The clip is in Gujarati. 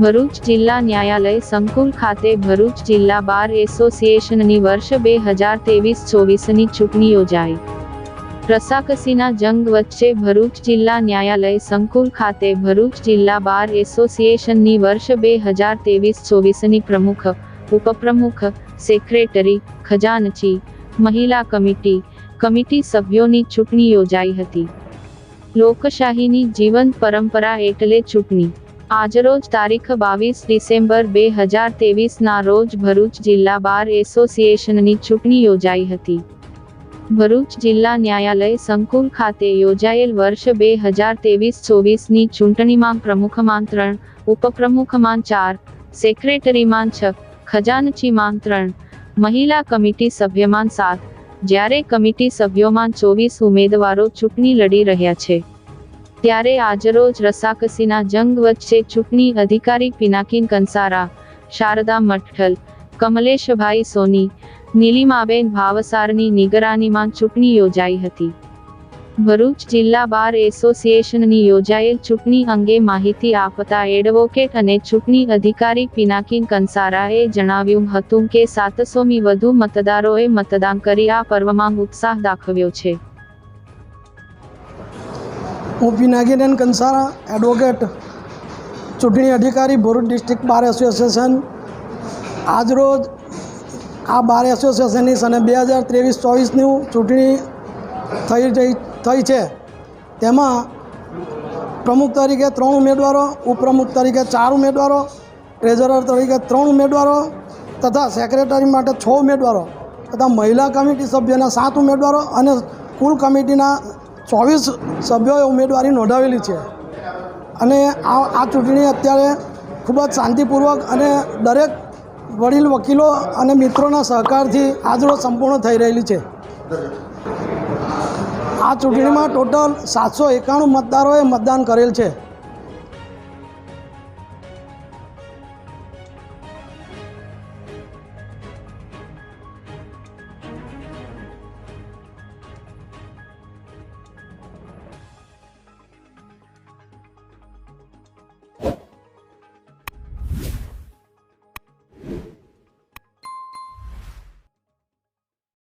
ભરૂચ જિલ્લા ન્યાયાલય સંકુલ ખાતે ભરૂચ જિલ્લા બાર એસોસિએશનની વર્ષ બે હજાર ત્રેવીસ ચોવીસની ચૂંટણી યોજાઈ. રસાકસીના જંગ વચ્ચે ભરૂચ જિલ્લા ન્યાયાલય સંકુલ ખાતે ભરૂચ જિલ્લા બાર એસોસિએશનની વર્ષ બે હજાર ત્રેવીસ ચોવીસની પ્રમુખ, ઉપપ્રમુખ, સેક્રેટરી, ખજાનચી, મહિલા કમિટી કમિટી સભ્યોની ચૂંટણી યોજાઈ હતી. લોકશાહીની જીવંત પરંપરા એટલે ચૂંટણી. આજરોજ તારીખ બાવીસ ડિસેમ્બર બે હજાર તેવીસના રોજ ભરૂચ જિલ્લા બાર એસોસિએશનની ચૂંટણી યોજાઈ હતી. ભરૂચ જિલ્લા ન્યાયાલય સંકુલ ખાતે યોજાયેલ વર્ષ બે હજાર તેવીસ ચોવીસની ચૂંટણીમાં પ્રમુખમાં ત્રણ ઉપપ્રમુખમાં ચાર સેક્રેટરીમાં છ ખજાનચીમાં ત્રણ, મહિલા કમિટી સભ્યમાં સાત, જ્યારે કમિટી સભ્યોમાં ચોવીસ ઉમેદવારો ચૂંટણી લડી રહ્યા છે. ત્યારે આજરોજ રસાકસીના જંગ વચ્ચે ચૂંટણી અધિકારી પિનાકીન કંસારા, શારદા મઠ્ઠલ, કમલેશભાઈ સોની, નીલિમાબેન ભાવસારની નિગરાનીમાં ચૂંટણી યોજાઈ હતી. ભરૂચ જિલ્લા બાર એસોસિએશનની યોજાયેલ ચૂંટણી અંગે માહિતી આપતા એડવોકેટ અને ચૂંટણી અધિકારી પિનાકીન કંસારાએ જણાવ્યું હતું કે સાતસોમી વધુ મતદારોએ મતદાન કરી આ પર્વમાં ઉત્સાહ દાખવ્યો છે. હું પિનાકીનેન કંસારા એડવોકેટ ચૂંટણી અધિકારી, ભરૂચ ડિસ્ટ્રિક્ટ બાર એસોસિએશન આજરોજ આ બાર એસોસિએશનની સને બે હજાર ત્રેવીસ, ચોવીસની ચૂંટણી થઈ જઈ, થઈ છે. તેમાં પ્રમુખ તરીકે ત્રણ ઉમેદવારો, ઉપપ્રમુખ તરીકે ચાર ઉમેદવારો ટ્રેઝરર તરીકે ત્રણ ઉમેદવારો તથા સેક્રેટરી માટે છ ઉમેદવારો તથા મહિલા કમિટી સભ્યના સાત ઉમેદવારો અને કુલ કમિટીના ચોવીસ સભ્યોએ ઉમેદવારી નોંધાવેલી છે. અને આ આ ચૂંટણી અત્યારે ખૂબ જ શાંતિપૂર્વક અને દરેક વડીલ, વકીલો અને મિત્રોના સહકારથી આજરોજ સંપૂર્ણ થઈ રહેલી છે. આ ચૂંટણીમાં ટોટલ સાતસો એકાણું મતદારોએ મતદાન કરેલ છે.